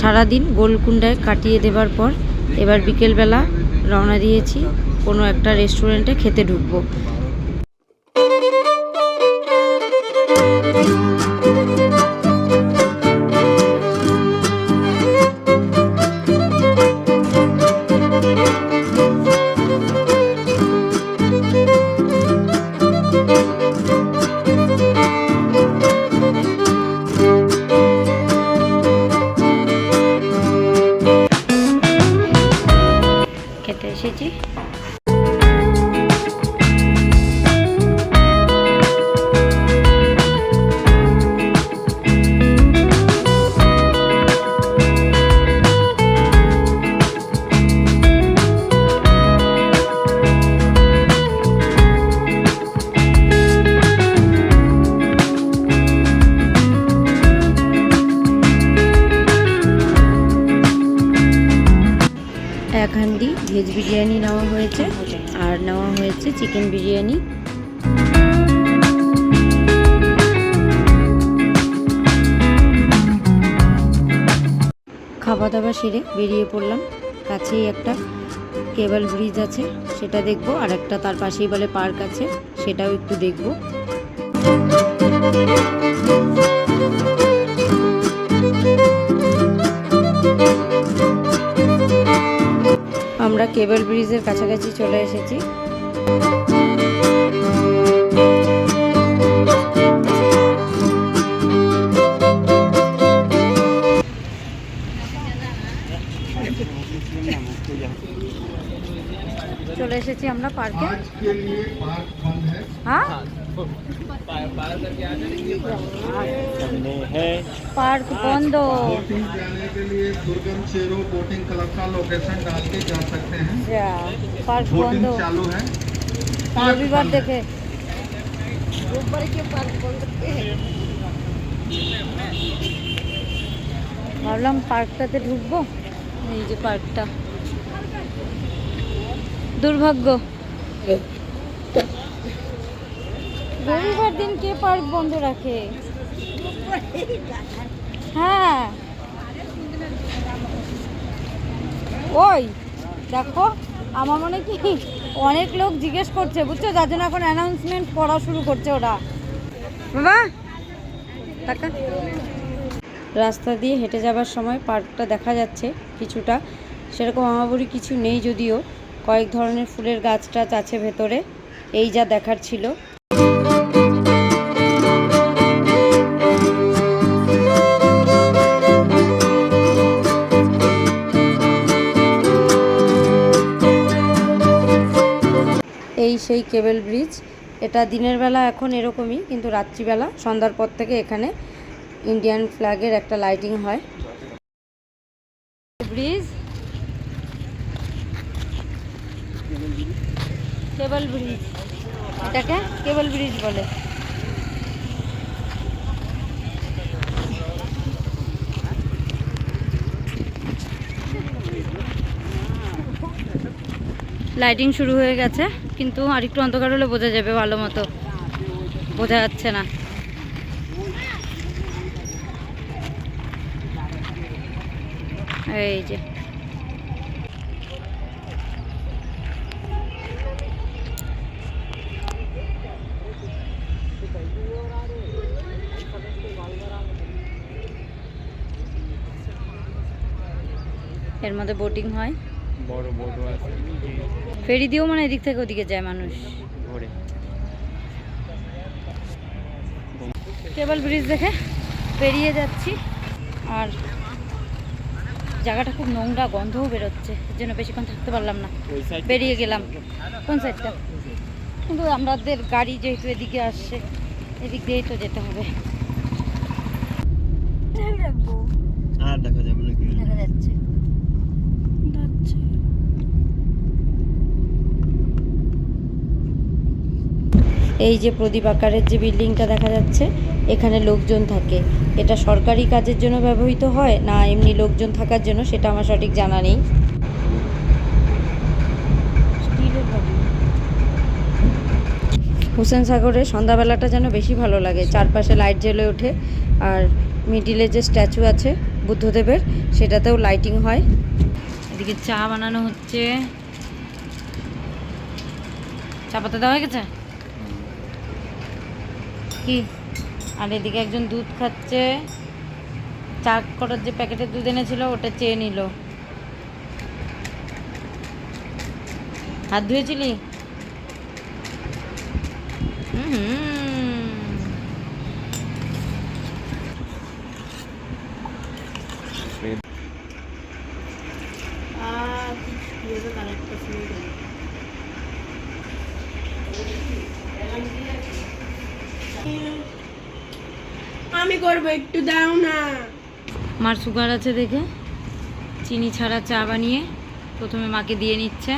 সারাদিন গোলকুণ্ডায় কাটিয়ে দেবার পর এবার বিকেলবেলা রওনা দিয়েছি। কোনো একটা রেস্টুরেন্টে খেতে ঢুকবো। এসেছি এক হান্ডি Veg biryani নেওয়া হয়েছে। আর নেওয়া হয়েছে চিকেন বিরিয়ানি। খাওয়া দাওয়া সেরে বেরিয়ে পড়লাম। কাছেই একটা কেবল ব্রিজ আছে, সেটা দেখব। আর একটা তার পাশেই বলে পার্ক আছে, সেটাও একটু দেখব। আমরা কেবল ব্রিজের কাছাকাছি চলে এসেছি। চলে এসেছি আমরা পার্কে। হ্যাঁ? सामने है পার্ক বন্ধ बोटिंग जाने के लिए दुर्गम चेरो बोटिंग क्लब का लोकेशन डाल के जा सकते हैं যা, পার্ক বন্ধ बोटिंग चालू है पार्क রবিবার बंद है। দেখে ভাবলাম পার্কটাতে ঢুকবো এই যে পার্কটা দুর্ভাগ্য রবিবার দিন কে পার্ক বন্ধ রাখে? হ্যাঁ। ওই, দেখো, আমার মনে কি, অনেক লোক জিজ্ঞেস করছে, বুঝছ? যার জন্য এখন অ্যানাউন্সমেন্ট করা শুরু করছে ওরা। বাবা রাস্তা দিয়ে হেঁটে যাবার সময় পার্কটা দেখা যাচ্ছে কিছুটা। সেরকম আমাবড়ি কিছু নেই যদিও। কয়েক ধরনের ফুলের গাছ টাছ আছে ভেতরে। এই যা দেখার ছিল। সেই কেবল ব্রিজ। এটা দিনের বেলা এখন এরকমই, কিন্তু রাত্রিবেলা, সন্ধ্যার পর থেকে এখানে ইন্ডিয়ান ফ্ল্যাগের একটা লাইটিং হয়। ব্রিজ। Cable bridge. এটাকে কেবল ব্রিজ বলে। লাইটিং শুরু হয়ে গেছে। কিন্তু আরেকটু অন্ধকার হলে বোঝা যাবে ভালো মতো। বোঝা যাচ্ছে না। এই যে। এর মধ্যে বোটিং হয়। বড় বড় আছে। ফেরি দিয়েও মানে এদিক থেকে ওদিকে যায় মানুষ। ঘোরে। কেবল ব্রিজ দেখে পেরিয়ে যাচ্ছি। আর জায়গাটা খুব নোংরা গন্ধও বেরোচ্ছে। এর জন্য বেশিক্ষণ থাকতে পারলাম না। ওই সাইড বেরিয়ে গেলাম। কোন সাইডটা কিন্তু আমাদের গাড়ি যেহেতু এদিকে আসছে এদিক দিয়েই তো যেতে হবে। দেখা যাবে দেখা যাচ্ছে। এই যে প্রদীপ আকারের যে বিল্ডিংটা দেখা যাচ্ছে এখানে লোকজন থাকে। এটা সরকারি কাজের জন্য ব্যবহৃত হয় না এমনি লোকজন থাকার জন্য? সেটা আমার সঠিক জানা নেই। হুসেন সাগরে সন্ধ্যাবেলাটা যেন বেশি ভালো লাগে। চারপাশে লাইট জ্বলে ওঠে আর মিডিলে যে স্ট্যাচু আছে বুদ্ধদেবের সেটাতেও লাইটিং হয়। এদিকে চা বানানো হচ্ছে। চা পাতা দেওয়া হয়ে গেছে? কি? আর এদিকে একজন দুধ খাচ্ছে। চা করার যে প্যাকেটের দুধ এনেছিল, ওটা চেয়ে নিল। হাত ধুয়েছিলি? হুম। আমি করব একটু দাও না। মার সুগার আছে দেখে। চিনি ছাড়া চা বানিয়ে প্রথমে মাকে দিয়ে নিচ্ছে।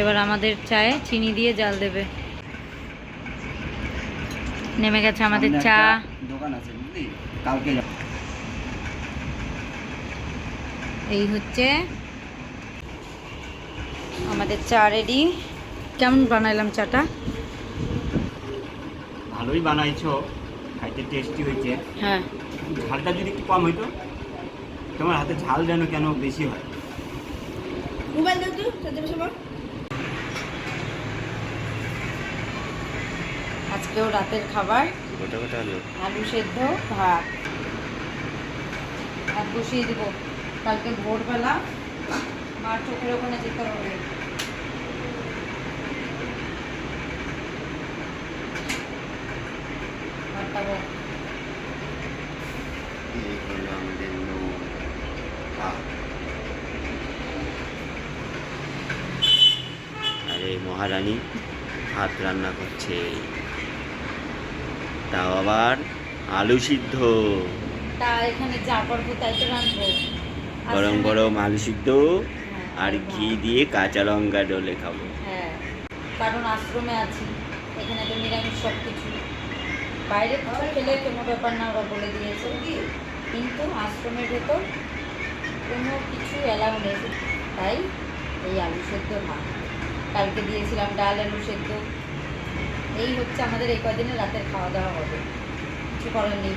এবার আমাদের চায়ে চিনি দিয়ে জাল দেবে। নেমে গেছে আমাদের চা। দোকান আছে বুঝলি? কালকে এই হচ্ছে আমাদের চা রেডি। কেমন বানাইলাম চাটা? ভালোই বানাইছো খাইতে টেস্টি হয়েছে হ্যাঁ। ঝালটা যদি একটু কম হইতো তোমার হাতে ঝাল যেন কেন বেশি হয়? মোবাইল দাও তো আজকেও রাতের খাবার। গোটা গোটা আলু। আলু সেদ্ধ ভাত। ভাত বসিয়ে দিব। কালকে ভোরবেলা মার চোখের ওখানে যেতে হবে। মহারানী ভাত রান্না করছে। তাও আবার আলু সিদ্ধ। তা এখানে যা পারব তাই তো রাখব গরম গরম আলু সিদ্ধ আর ঘি দিয়ে কাঁচা লঙ্কা ডলে খাব। হ্যাঁ কারণ আশ্রমে আছি এখানে তো নিরামিষ সব কিছু বাইরে খেলে কোনো ব্যাপার না ওরা বলে দিয়েছে। কি কিন্তু আশ্রমের ভেতর কোনো কিছু অ্যালাউ নেই। তাই এই আলু সেদ্ধ ভাত। কালকে দিয়েছিলাম ডাল আলু সেদ্ধ। এই হচ্ছে আমাদের এই কদিনে রাতের খাওয়া দাওয়া হবে। কিছু করার নেই।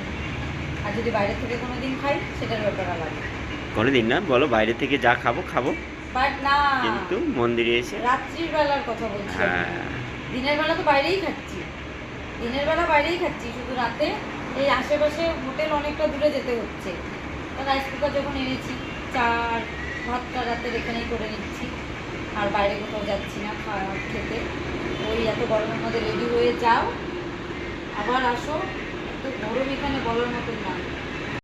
আর যদি বাইরে থেকে কোনো দিন খাই সেটার ব্যাপার আলাদা। কোনো দিন না বলো বাইরে থেকে যা খাব খাব। বাট না কিন্তু মন্দিরে এসে রাত্রির বেলার কথা বলছি। হ্যাঁ। দিনের বেলা তো বাইরেই খাচ্ছি। দিনের বেলা বাইরেই খাচ্ছি, শুধু রাতে এই আশেপাশে হোটেল অনেকটা দূরে যেতে হচ্ছে। রাইস কুকার যখন এনেছি, চা আর ভাতটা রাতের এখানেই করে নিচ্ছি। আর বাইরে কোথাও যাচ্ছি না খাওয়া খেতে। ওই এত গরমের মধ্যে রেডি হয়ে যাও। আবার আসো, এত গরম এখানে বলার মতো